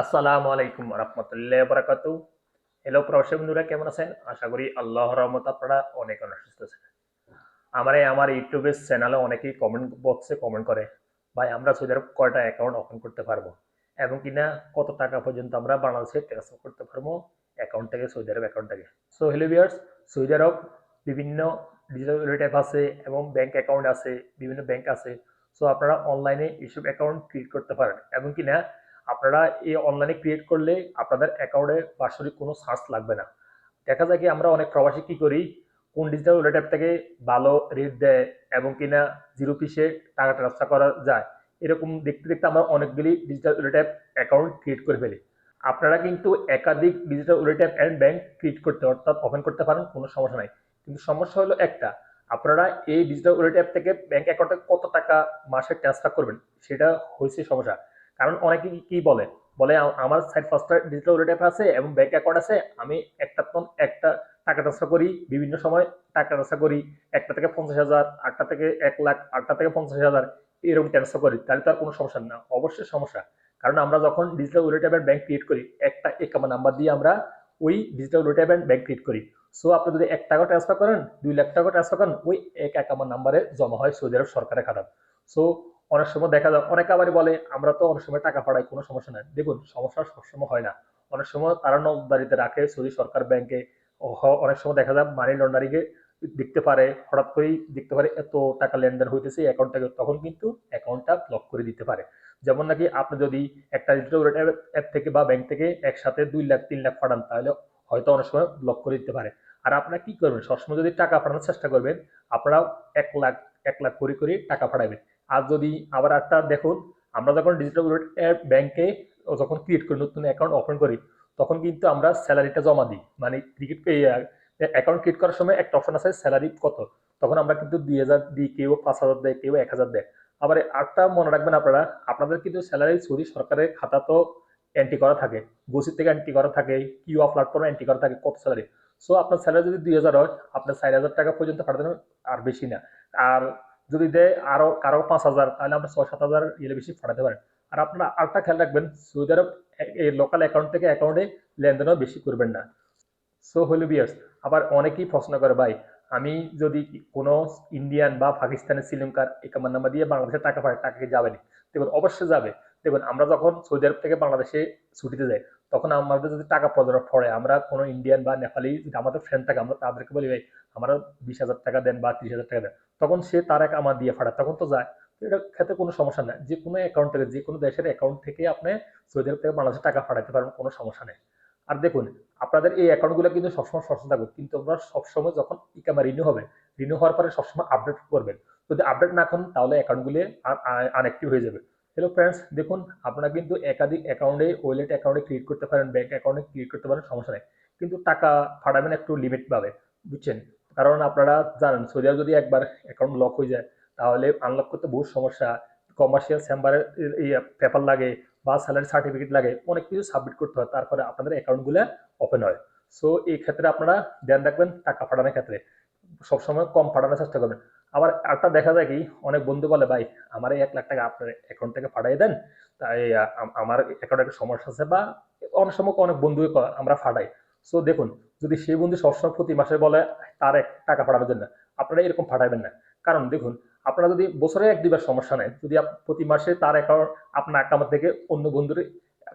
আসসালামু আলাইকুম রহমতুল্লাহ বারাকাতু। হ্যালো প্রবাসী বন্ধুরা, কেমন আছেন? আশা করি আল্লাহ রহমত আপনারা অনেক অনেক সুস্থ আছেন। আমার আমার ইউটিউবের চ্যানেলে অনেকেই কমেন্ট বক্সে কমেন্ট করে, ভাই, আমরা সৌদি আরব কয়টা অ্যাকাউন্ট ওপেন করতে পারব? এবং কিনা কত টাকা পর্যন্ত আমরা বাংলাদেশে ট্রান্সফার করতে পারব অ্যাকাউন্ট থেকে সৌদি আরব অ্যাকাউন্ট থেকে? So hello viewers Saudi Arab বিভিন্ন ডিজিটাল রিলেটিভ আছে এবং ব্যাংক অ্যাকাউন্ট আছে, বিভিন্ন ব্যাংক আছে। সো আপনারা অনলাইনে এইসব অ্যাকাউন্ট ক্রিয়েট করতে পারেন। এবং কিনা আপনারা এই অনলাইনে ক্রিয়েট করলে আপনাদের অ্যাকাউন্টে বাৎসরিক কোনো সার্চ লাগবে না। দেখা যায় কি আমরা অনেক প্রবাসী কি করি, কোন ডিজিটাল ওয়ালেট অ্যাপ থেকে ভালো রেট দেয় এবং কিনা জিরো পিসে টাকা ট্রান্সফার করা যায়, এরকম দেখতে দেখতে আমরা অনেকগুলি digital wallet app account create করে ফেলি। আপনারা কিন্তু একাধিক digital wallet app and bank create করতে, অর্থাৎ ওপেন করতে পারেন, কোনো সমস্যা নাই। কিন্তু সমস্যা হলো একটা, আপনারা এই ডিজিটাল ওয়ালেট অ্যাপ থেকে ব্যাংক অ্যাকাউন্টে কত টাকা মাসে ট্রান্সফার করবেন, সেটা হয়েছে সমস্যা। কারণ অনেকে কি বলে? বলে আমার সাইড ফার্স্টটা ডিজিটাল ওয়ালেট অ্যাপ আছে এবং ব্যাংক অ্যাকাউন্ট আছে, আমি একটা একটা টাকা ট্রান্সফার করি, বিভিন্ন সময় টাকা ট্রান্সফার করি, একটা থেকে পঞ্চাশ হাজার, আটটা থেকে এক লাখ, আটটা থেকে পঞ্চাশ হাজার, এরকম ট্রান্সফার করি, তাহলে তো আর কোনো সমস্যা না। অবশ্যই সমস্যা। কারণ আমরা যখন digital wallet app bank create করি, একটা একামা নাম্বার দিয়ে আমরা ওই digital wallet app bank create করি। সো আপনি যদি এক টাকা ট্রান্সফার করেন, দুই লাখ টাকা ট্রান্সফার করেন, ওই এক একামা নাম্বারে জমা হয় সৌদি আরব সরকারের খাতা সো অনেক সময় দেখা যায়, অনেকে আবার বলে, আমরা তো অনেক সময় টাকা পাঠাই, কোনো সমস্যা নাই। দেখুন, সমস্যা সবসময় হয় না। অনেক সময় তারা নজরদারিতে রাখে সৌদি সরকার ব্যাংকে অনেক সময় দেখা যায় মানি লন্ডারিং এ দেখতে পারে, হঠাৎ করেই দেখতে পারে এত টাকা লেনদেন হইতেছে অ্যাকাউন্ট থেকে তখন কিন্তু অ্যাকাউন্টটা ব্লক করে দিতে পারে। যেমন নাকি আপনি যদি একটা অ্যাপ থেকে বা ব্যাংক থেকে একসাথে দুই লাখ, তিন লাখ পাঠান, তাহলে হয়তো অনেক সময় ব্লক করে দিতে পারে। আর আপনারা কি করবেন? সবসময় যদি টাকা পাঠানোর চেষ্টা করবেন আপনারা এক লাখ এক লাখ করে করে টাকা পাঠাবেন। আর যদি আবার একটা দেখুন আমরা যখন ডিজিটাল অ্যাপ ব্যাংকে যখন ক্রিয়েট করি, নতুন অ্যাকাউন্ট ওপেন করি, তখন কিন্তু আমরা স্যালারিটা জমা দিই। মানে ক্রিকেট অ্যাকাউন্ট ক্রিয়েট করার সময় একটা অপশন আছে স্যালারি কত? তখন আমরা কিন্তু দুই হাজার দিই কেউ পাঁচ হাজার দেয়, কেউ এক হাজার দেয়। আবার আরেকটা মনে রাখবেন আপনারা, আপনাদের কিন্তু স্যালারি সৌদি সরকারের খাতা তো এন্ট্রি করা থাকে গোসির থেকে এন্ট্রি করা থাকে কিউ প্ল্যাটফর্মে এন্ট্রি করা থাকে, কত স্যালারি সো আপনার স্যালারি যদি দুই হাজার হয়, আপনার চার হাজার টাকা পর্যন্ত পাঠাতে আর বেশি না। আর যদি দেয় আরও কারও পাঁচ হাজার, তাহলে আমরা ছয় সাত হাজার ইয়ে বেশি পাঠাতে পারেন আর আপনারা আরেকটা খেয়াল রাখবেন, সৌদি আরব এই লোকাল অ্যাকাউন্ট থেকে অ্যাকাউন্টে লেনদেনও বেশি করবেন না। সো হলো বিয়ার্স, আবার অনেকেই প্রশ্ন করে, ভাই, আমি যদি কোনো ইন্ডিয়ান বা পাকিস্তানের শ্রীলঙ্কার একামার নাম্বার দিয়ে বাংলাদেশে টাকা পাঠাই, টাকা কি যাবে না? দেখুন, অবশ্যই যাবে। দেখুন, আমরা যখন সৌদি আরব থেকে বাংলাদেশে ছুটিতে যাই তখন আমাদের যদি টাকা প্রয়োজন পড়ে, আমরা কোনো ইন্ডিয়ান বা নেপালি যদি আমাদের ফ্রেন্ড থাকে, আমরা তাদেরকে বলি ভাই আমরা বিশ হাজার টাকা দেন বা ত্রিশ হাজার টাকা দেন। তখন সে তার এক আমার দিয়ে ফাটায়। তখন তো যায়। তো এটার ক্ষেত্রে কোনো সমস্যা নেই। যে কোনো অ্যাকাউন্ট থেকে, যে কোনো দেশের অ্যাকাউন্ট থেকে আপনি সৌদি আরব থেকে বাংলাদেশে টাকা পাঠাতে পারবেন, কোনো সমস্যা নেই। আর দেখুন, আপনাদের এই অ্যাকাউন্টগুলো কিন্তু সবসময় সচেতন থাকবে কিন্তু আপনারা সবসময় যখন ইকামা রিনিউ হবে রিনিউ হওয়ার পরে সবসময় আপডেট করবেন। যদি আপডেট না করেন, তাহলে অ্যাকাউন্টগুলি আনঅ্যাক্টিভ হয়ে যাবে। হ্যালো ফ্রেন্ডস দেখুন, আপনারা কিন্তু একাধিক অ্যাকাউন্টে ওয়েলেট অ্যাকাউন্টে ক্রিয়েট করতে পারেন ব্যাংক অ্যাকাউন্টে ক্রিয়েট করতে পারেন, সমস্যা নেই। কিন্তু টাকা ফাটাবেন একটু লিমিট পাবে, বুঝছেন? কারণ আপনারা জানেন, সৌদি যদি একবার অ্যাকাউন্ট লক হয়ে যায়, তাহলে আনলক করতে বহু সমস্যা। কমার্শিয়াল চেম্বারের পেপার লাগে বা স্যালারি সার্টিফিকেট লাগে, অনেক কিছু সাবমিট করতে হয়, তারপরে আপনাদের অ্যাকাউন্টগুলো ওপেন হয়। সো এই ক্ষেত্রে আপনারা ধ্যান রাখবেন টাকা পাঠানোর ক্ষেত্রে। সবসময় কম পাঠানোর চেষ্টা করবেন। আবার একটা দেখা যায় কি, অনেক বন্ধু বলে, ভাই, আমার এই এক লাখ টাকা আপনার অ্যাকাউন্ট থেকে পাঠিয়ে দেন। তাই আমার অ্যাকাউন্টে একটা সমস্যা আছে বা অনেক সময় অনেক বন্ধু আমরা ফাটাই। সো দেখুন, যদি সেই বন্ধু সবসময় প্রতি মাসে বলে, তার এক টাকা পাঠানোর জন্য, আপনারা এরকম পাঠাবেন না। কারণ, দেখুন, আপনারা যদি বছরে এক দুবার সমস্যা নেই যদি প্রতি মাসে তার অ্যাকাউন্ট আপনার অ্যাকাউন্ট থেকে অন্য বন্ধুর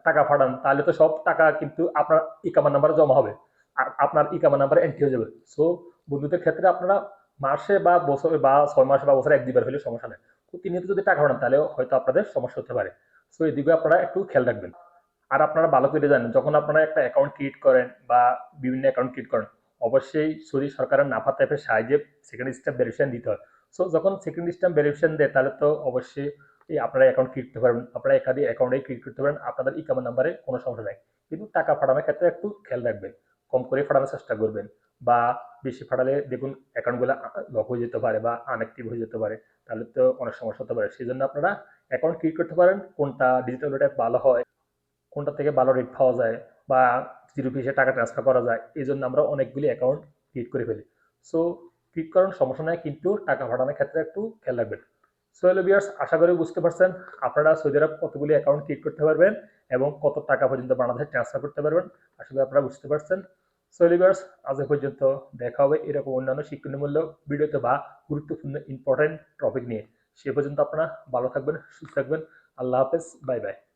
টাকা পাঠান তাহলে তো সব টাকা কিন্তু আপনার ইকামার নাম্বারে জমা হবে। আর আপনার ইকামার নাম্বারে এন্ট্রি হয়ে যাবে। সো বন্ধুদের ক্ষেত্রে আপনারা মাসে বা বছরে, বা ছয় মাসে বা বছরে এক দুবার সমস্যা নেই। প্রতিনিয়ত যদি টাকা পাঠান তাহলে হয়তো আপনাদের সমস্যা হতে পারে। সো এদিকে আপনারা একটু খেয়াল রাখবেন। আর আপনারা ভালো করে জানেন, যখন আপনারা একটা অ্যাকাউন্ট ক্রিয়েট করেন বা বিভিন্ন অ্যাকাউন্ট ক্রিয়েট করেন, অবশ্যই সৌদি সরকারের নাফা টাইপের সাহায্যে সেকেন্ড স্টেপ ভেরিফিকেশন দিতে হয়। সো যখন সেকেন্ড স্টেপ ভেরিফিকেশন দেয়, তাহলে তো অবশ্যই এই আপনারা অ্যাকাউন্ট ক্রিয়েট করতে পারবেন। আপনারা একাধিক অ্যাকাউন্টে ক্রিয়েট করতে পারেন, আপনাদের ইকামের নাম্বারে কোনো সমস্যা নেই। কিন্তু টাকা পাঠানোর ক্ষেত্রে একটু খেয়াল রাখবেন, কম করে পাঠানোর চেষ্টা করবেন। বা বেশি ফাটালে দেখুন অ্যাকাউন্টগুলো লক হয়ে যেতে পারে বা আনঅ্যাক্টিভ হয়ে যেতে পারে, তাহলে তো অনেক সমস্যা হতে পারে। সেই জন্য আপনারা অ্যাকাউন্ট ক্রিয়েট করতে পারেন, কোনটা ডিজিটাল ওয়েটার ভালো হয়, কোনটা থেকে ভালো রেট পাওয়া যায় বা জিরো পিসে টাকা ট্রান্সফার করা যায় এই জন্য আমরা অনেকগুলি অ্যাকাউন্ট ক্রিয়েট করে ফেলি। সো ক্রিয়েট করার সমস্যা নেই, কিন্তু টাকা পাঠানোর ক্ষেত্রে একটু খেয়াল রাখবেন। সো হ্যালো বিয়ার্স আশা করি বুঝতে পারছেন, আপনারা সৌদি আরব কতগুলি অ্যাকাউন্ট ক্রিয়েট করতে পারবেন এবং কত টাকা পর্যন্ত বাংলাদেশে ট্রান্সফার করতে পারবেন, আসলে আপনারা বুঝতে পারছেন। সোলিভার্স আজ পর্যন্ত দেখা হবে এরকম অন্যান্য শিক্ষণীয়মূলক ভিডিওতে বা গুরুত্বপূর্ণ ইম্পর্টেন্ট টপিক নিয়ে। সে পর্যন্ত আপনারা ভালো থাকবেন, সুস্থ থাকবেন। আল্লাহ হাফেজ বাই বাই